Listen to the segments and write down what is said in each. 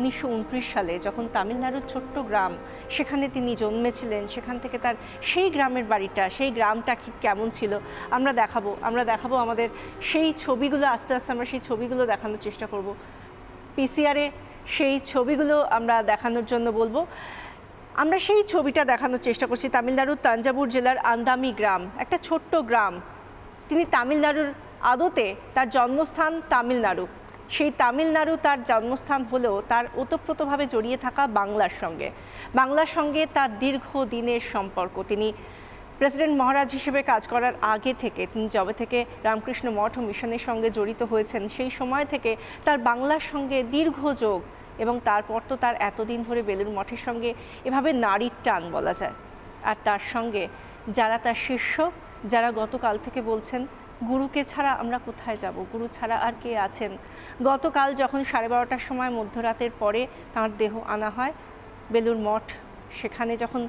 উনিশশো উনত্রিশ সালে যখন তামিলনাড়ুর ছোট্ট গ্রাম, সেখানে তিনি জন্মেছিলেন, সেখান থেকে তার সেই গ্রামের বাড়িটা, সেই গ্রামটা কেমন ছিল, আমরা দেখাবো আমরা দেখাবো আমাদের সেই ছবিগুলো, আস্তে আস্তে আমরা সেই ছবিগুলো দেখানোর চেষ্টা করব। পিসিআরে সেই ছবিগুলো আমরা দেখানোর জন্য বলব। আমরা সেই ছবিটা দেখানোর চেষ্টা করছি তামিলনাড়ুর তাঞ্জাবুর জেলার আন্দামি গ্রাম, একটা ছোট্ট গ্রাম। তিনি তামিলনাড়ুর আদতে তার জন্মস্থান তামিলনাড়ু। সেই তামিলনাড়ু তার জন্মস্থান হলেও তার ওতপ্রোতভাবে জড়িয়ে থাকা বাংলার সঙ্গে। বাংলার সঙ্গে তার দীর্ঘ দিনের সম্পর্ক। তিনি প্রেসিডেন্ট মহারাজ হিসেবে কাজ করার আগে থেকে, তিনি যবে থেকে রামকৃষ্ণ মঠ ও মিশনের সঙ্গে জড়িত হয়েছেন, সেই সময় থেকে তার বাংলার সঙ্গে দীর্ঘ যোগ এবং তারপর তো তার এতদিন ধরে বেলুর মঠের সঙ্গে এভাবে নারীর টান বলা যায়। আর তার সঙ্গে যারা তার শিষ্য যারা গতকাল থেকে বলছেন, গুরুকে ছাড়া আমরা কোথায় যাব? গুরু ছাড়া আর কে আছেন? গতকাল যখন সাড়ে বারোটার সময় মধ্যরাতের পরে তাঁর দেহ আনা হয়, বেলুর মঠ, সেখানে যখন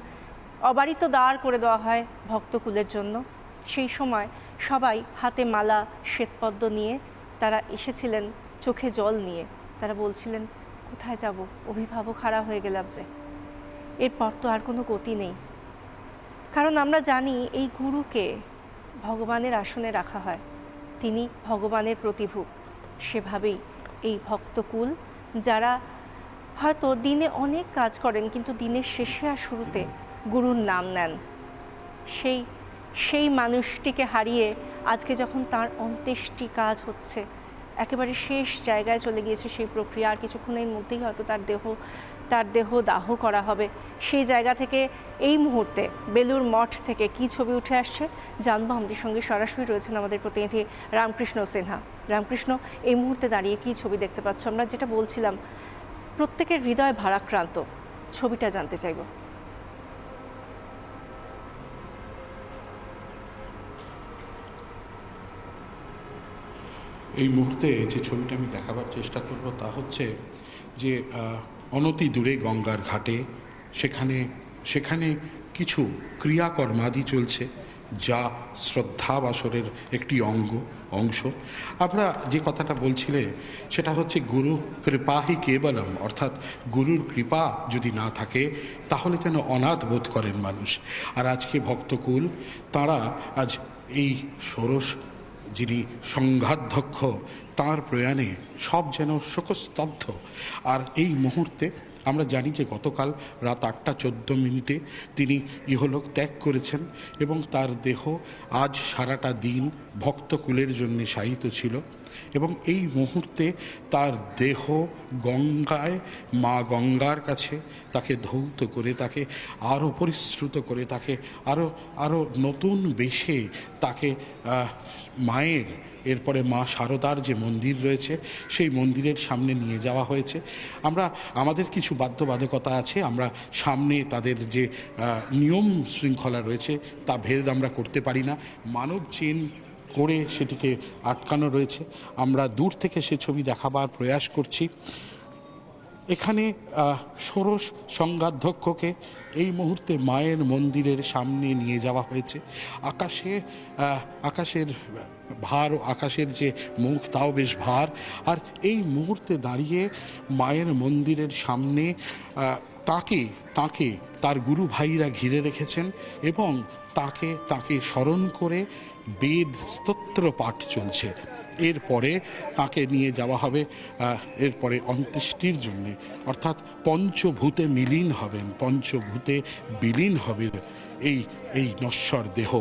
অবারিত দাঁড় করে দেওয়া হয় ভক্তকুলের জন্য, সেই সময় সবাই হাতে মালা, শ্বেতপদ্ম নিয়ে তারা এসেছিলেন চোখে জল নিয়ে। তারা বলছিলেন, কোথায় যাব? অভিভাবক হারা হয়ে গেলাম যে। এরপর তো আর কোনো গতি নেই। কারণ আমরা জানি এই গুরুকে ভগবানের আসনে রাখা হয়। তিনি ভগবানের প্রতিভু। সেভাবেই এই ভক্তকুল, যারা হয়তো দিনে অনেক কাজ করেন কিন্তু দিনের শেষে আর শুরুতে গুরুর নাম নেন। সেই সেই মানুষটিকে হারিয়ে আজকে যখন তার অন্ত্যেষ্টি কাজ হচ্ছে, একেবারে শেষ জায়গায় চলে গিয়েছে সেই প্রক্রিয়া, আর কিছুক্ষণের মধ্যেই হয়তো তার দেহ তার দেহ দাহ করা হবে। সেই জায়গা থেকে এই মুহূর্তে বেলুর মঠ থেকে কি ছবি উঠে আসছে জানব। আমাদের সঙ্গে সরাসরি রয়েছেন আমাদের প্রতিনিধি রামকৃষ্ণ সিনহা। রামকৃষ্ণ, এই মুহূর্তে দাঁড়িয়ে কি ছবি দেখতে পাচ্ছ? আমরা যেটা বলছিলাম, প্রত্যেকের হৃদয় ভারাক্রান্ত। ছবিটা জানতে চাইব। এই মুহূর্তে যে ছবিটা আমি দেখাবার চেষ্টা করব তা হচ্ছে যে অনতি দূরে গঙ্গার ঘাটে, সেখানে সেখানে কিছু ক্রিয়াকর্মাদি চলছে, যা শ্রদ্ধাবাসরের একটি অঙ্গ, অংশ। আমরা যে কথাটা বলছিলে, সেটা হচ্ছে গুরু কৃপাহি কেবলম, অর্থাৎ গুরুর কৃপা যদি না থাকে, তাহলে যেন অনাথ বোধ করেন মানুষ। আর আজকে ভক্তকুল, তারা আজ এই ষোড়শ যিনি সংঘাধ্যক্ষ, তার প্রয়াণে সব যেন শোকস্তব্ধ। আর এই মুহূর্তে আমরা জানি যে গতকাল রাত আটটা চোদ্দ মিনিটে তিনি ইহলোক ত্যাগ করেছেন এবং তার দেহ আজ সারাটা দিন ভক্তকুলের জন্যে শায়িত ছিল। এবং এই মুহূর্তে তার দেহ গঙ্গায়, মা গঙ্গার কাছে তাকে ধৌত করে, তাকে আরও পরিশ্রুত করে, তাকে আরও আরও নতুন বেশে তাকে মায়ের, এরপরে মা শারদার যে মন্দির রয়েছে, সেই মন্দিরের সামনে নিয়ে যাওয়া হয়েছে। আমরা, আমাদের কিছু বাধ্যবাধকতা আছে, আমরা সামনে তাদের যে নিয়ম শৃঙ্খলা রয়েছে, তা ভেদ আমরা করতে পারি না। মানব চেন করে সেটিকে আটকানো রয়েছে। আমরা দূর থেকে সে ছবি দেখাবার প্রয়াস করছি। এখানে ষোড়শ সংঘাধ্যক্ষকে এই মুহূর্তে মায়ের মন্দিরের সামনে নিয়ে যাওয়া হয়েছে। আকাশে আকাশের ভার ও আকাশের যে মুখ, তাও বেশ ভার। আর এই মুহূর্তে দাঁড়িয়ে মায়ের মন্দিরের সামনে তাকে তাকে, তার গুরু ভাইরা ঘিরে রেখেছেন এবং তাকে তাকে স্মরণ করে বেদ স্তোত্র পাঠ চলছে। এরপরে তাকে নিয়ে যাওয়া হবে এরপরে অন্ত্যেষ্টির জন্যে। অর্থাৎ পঞ্চভূতে মিলীন হবেন, পঞ্চভূতে বিলীন হবে এই এই নশ্বর দেহ।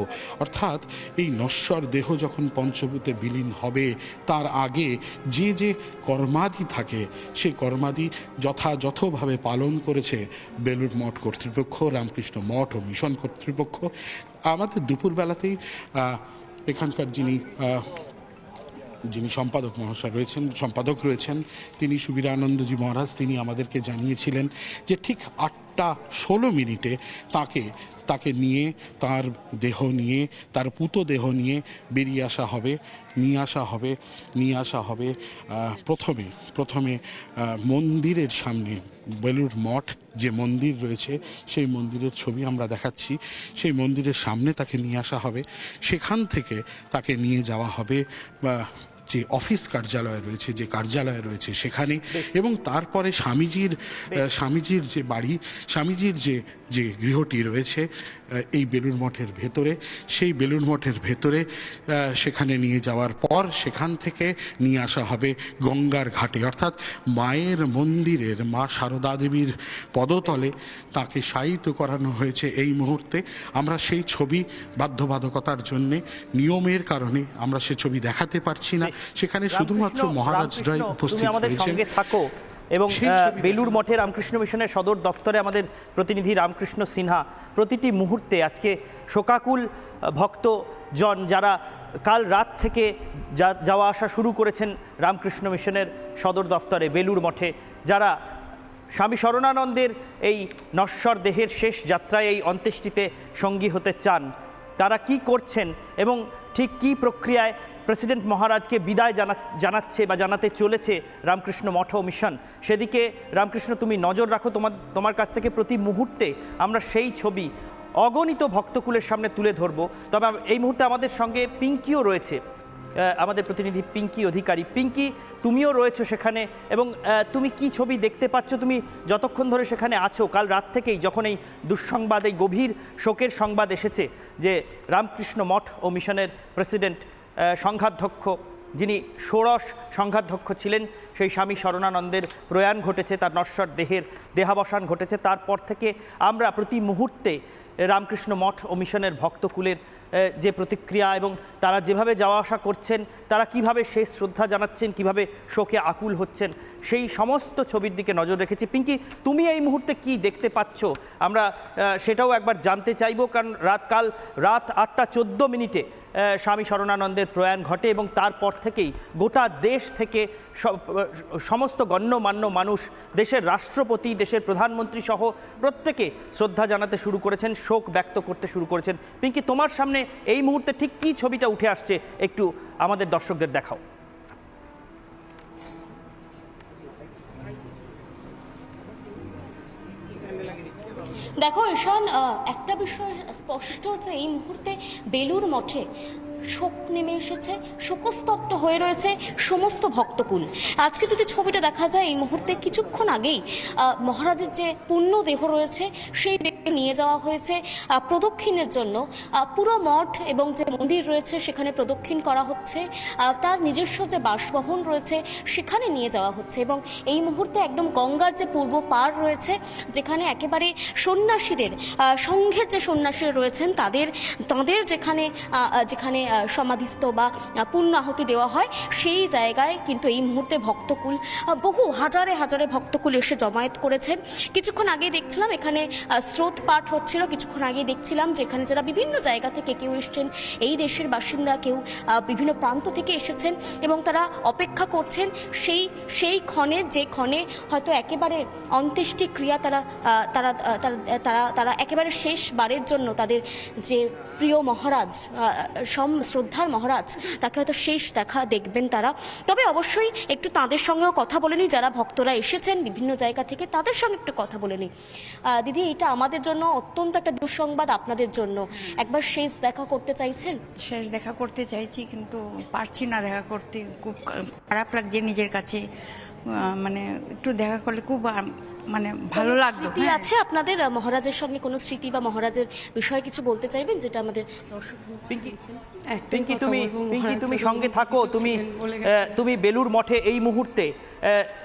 অর্থাৎ এই নশ্বর দেহ যখন পঞ্চভূতে বিলীন হবে, তার আগে যে যে কর্মাদি থাকে সেই কর্মাদি যথাযথভাবে পালন করেছে বেলুর মঠ কর্তৃপক্ষ, রামকৃষ্ণ মঠ ও মিশন কর্তৃপক্ষ। আমাদের দুপুরবেলাতেই এখানকার যিনি যিনি সম্পাদক মহাশয় রয়েছেন, সম্পাদক রয়েছেন, তিনি সুবীরানন্দজি মহারাজ, তিনি আমাদেরকে জানিয়েছিলেন যে ঠিক আটটা ষোলো মিনিটে তাকে তাকে নিয়ে, তার দেহ নিয়ে, তার পুতো দেহ নিয়ে বেরিয়ে আসা হবে, নিয়ে আসা হবে, নিয়ে আসা হবে প্রথমে প্রথমে মন্দিরের সামনে বেলুর মঠ যে মন্দির রয়েছে, সেই মন্দিরের ছবি আমরা দেখাচ্ছি, সেই মন্দিরের সামনে তাকে নিয়ে আসা হবে, সেখান থেকে তাকে নিয়ে যাওয়া হবে যে অফিস কার্যালয় রয়েছে যে কার্যালয় রয়েছে সেখানে এবং তারপরে স্বামীজির স্বামীজির যে বাড়ি স্বামীজির যে যে গৃহটি রয়েছে এই বেলুড় মঠের ভেতরে সেই বেলুড় মঠের ভেতরে সেখানে নিয়ে যাওয়ার পর সেখান থেকে নিয়ে আসা হবে গঙ্গার ঘাটে। অর্থাৎ মায়ের মন্দিরের মা সারদা দেবীর পদতলে তাকে শায়িত করানো হয়েছে এই মুহূর্তে। আমরা সেই ছবি বাধ্যবাধকতার জন্যে নিয়মের কারণে আমরা সে ছবি দেখাতে পারছি না। সেখানে শুধুমাত্র মহারাজরাই উপস্থিত তুমি এবং বেলুর মঠে রামকৃষ্ণ মিশনের সদর দফতরে আমাদের প্রতিনিধি রামকৃষ্ণ সিনহা প্রতিটি মুহূর্তে আজকে শোকাকুল ভক্তজন যারা কাল রাত থেকে যা- যাওয়া আসা শুরু করেছেন রামকৃষ্ণ মিশনের সদর দফতরে বেলুর মঠে যারা স্বামী শরণানন্দের এই নশ্বর দেহের শেষ যাত্রায় এই অন্ত্যেষ্টিতে সঙ্গী হতে চান তারা কি করছেন এবং ঠিক কি প্রক্রিয়ায় প্রেসিডেন্ট মহারাজকে বিদায় জানা জানাচ্ছে বা জানাতে চলেছে রামকৃষ্ণ মঠ মিশন। সেদিকে, রামকৃষ্ণ, তুমি নজর রাখো তোমার তোমার কাছ থেকে প্রতি মুহূর্তে আমরা সেই ছবি অগণিত ভক্তকুলের সামনে তুলে ধরবো। তবে এই মুহূর্তে আমাদের সঙ্গে পিঙ্কিও রয়েছে। আমাদের প্রতিনিধি পিঙ্কি অধিকারী। পিঙ্কি, তুমিও রয়েছো সেখানে এবং তুমি কি ছবি দেখতে পাচ্ছ? তুমি যতক্ষণ ধরে সেখানে আছো, কাল রাত থেকেই যখন এই দুঃসংবাদ, এই গভীর শোকের সংবাদ এসেছে যে রামকৃষ্ণ মঠ ও মিশনের প্রেসিডেন্ট সংঘাধ্যক্ষ, যিনি ষোড়শ সংঘাধ্যক্ষ ছিলেন, সেই স্বামী শরণানন্দের প্রয়াণ ঘটেছে, তার নশ্বর দেহের দেহাবসান ঘটেছে। তারপর থেকে আমরা প্রতি মুহূর্তে রামকৃষ্ণ মঠ ও মিশনের ভক্তকুলের যে প্রতিক্রিয়া এবং তারা যেভাবে যাওয়া আসা করছেন, তারা কীভাবে শেষ শ্রদ্ধা জানাচ্ছেন, কীভাবে শোকে আকুল হচ্ছেন, সেই সমস্ত ছবির দিকে নজর রেখেছি। পিঙ্কি, তুমি এই মুহূর্তে কি দেখতে পাচ্ছ? আমরা সেটাও একবার জানতে চাইব, কারণ রাত কাল রাত আটটা চোদ্দ মিনিটে স্বামী শরণানন্দের প্রয়াণ ঘটে এবং তারপর থেকেই গোটা দেশ থেকে সমস্ত গণ্যমান্য মানুষ, দেশের রাষ্ট্রপতি, দেশের প্রধানমন্ত্রী সহ প্রত্যেকে শ্রদ্ধা জানাতে শুরু করেছেন। শোক ব্যক্ত করতে শুরু করেছেন। পিঙ্কি, তোমার সামনে এই মুহূর্তে ঠিক কী ছবিটা উঠে আসছে একটু আমাদের দর্শকদের দেখাও। দেখো, ঈশান একটা বিষয় স্পষ্ট যে এই মুহূর্তে বেলুর মঠে শোক নেমে এসেছে, শোকস্তব্ধ হয়ে রয়েছে সমস্ত ভক্তকুল। আজকে যদি ছবিটা দেখা যায় এই মুহূর্তে কিছুক্ষণ আগেই মহারাজের যে পূর্ণ দেহ রয়েছে, সেই নিয়ে যাওয়া হয়েছে। প্রদক্ষিণের জন্য পুরো মঠ এবং যে মন্দির রয়েছে সেখানে প্রদক্ষিণ করা হচ্ছে। তার নিজস্ব যে বাসভবন রয়েছে সেখানে নিয়ে যাওয়া হচ্ছে এবং এই মুহূর্তে একদম গঙ্গার যে পূর্ব পার রয়েছে যেখানে একেবারে সন্ন্যাসীদের সংঘের যে সন্ন্যাসীরা রয়েছেন তাদের তাদের যেখানে যেখানে সমাধিস্থ বা আহুতি দেওয়া হয় সেই জায়গায় কিন্তু এই মুহূর্তে ভক্তকুল বহু হাজারে হাজারে ভক্তকুল এসে জমায়েত করেছেন কিছুক্ষণ আগে দেখছিলাম এখানে আহ, স্রোত পাঠ হচ্ছিল। কিছুক্ষণ আগে দেখছিলাম যেখানে যারা বিভিন্ন জায়গা থেকে কেউ এসছেন, এই দেশের বাসিন্দা কেউ বিভিন্ন প্রান্ত থেকে এসেছেন এবং তারা অপেক্ষা করছেন সেই সেই ক্ষণে, যে ক্ষণে হয়তো একেবারে অন্ত্যেষ্টি ক্রিয়া তারা তারা তারা তারা একেবারে শেষবারের জন্য তাদের যে প্রিয় মহারাজ সম, শ্রদ্ধার মহারাজ, তাকে হয়তো শেষ দেখা দেখবেন তারা। তবে অবশ্যই একটু তাদের সঙ্গেও কথা বলে নিই। যারা ভক্তরা এসেছেন বিভিন্ন জায়গা থেকে, তাদের সঙ্গে একটু কথা বলে নিই। দিদি, এটা আমাদের জন্য অত্যন্ত একটা দুঃসংবাদ আপনাদের জন্য। একবার শেষ দেখা করতে চাইছেন? শেষ দেখা করতে চাইছি, কিন্তু পারছি না দেখা করতে। খুব খারাপ লাগছে নিজের কাছে। মানে একটু দেখা করলে খুব মানে ভালো লাগতো স্মৃতি হ্যাঁ। আছে আপনাদের মহারাজের সঙ্গে কোনো স্মৃতি বা মহারাজের বিষয়ে কিছু বলতে চাইবেন যেটা আমাদের পিঙ্কি পিঙ্কি তুমি পিঙ্কি তুমি সঙ্গে থাকো তুমি। তুমি বেলুর মঠে এই মুহূর্তে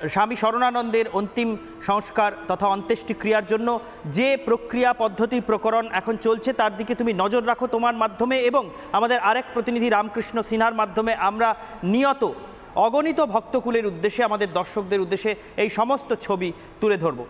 স্বামী শরণানন্দের অন্তিম সংস্কার তথা অন্ত্যেষ্টি ক্রিয়ার জন্য যে প্রক্রিয়া পদ্ধতি প্রকরণ এখন চলছে তার দিকে তুমি নজর রাখো তোমার মাধ্যমে এবং আমাদের আরেক প্রতিনিধি রামকৃষ্ণ সিনহার মাধ্যমে আমরা নিয়ত অগণিত ভক্তকুলের উদ্দেশ্যে আমাদের দর্শকদের উদ্দেশ্যে এই সমস্ত ছবি তুলে ধরবো।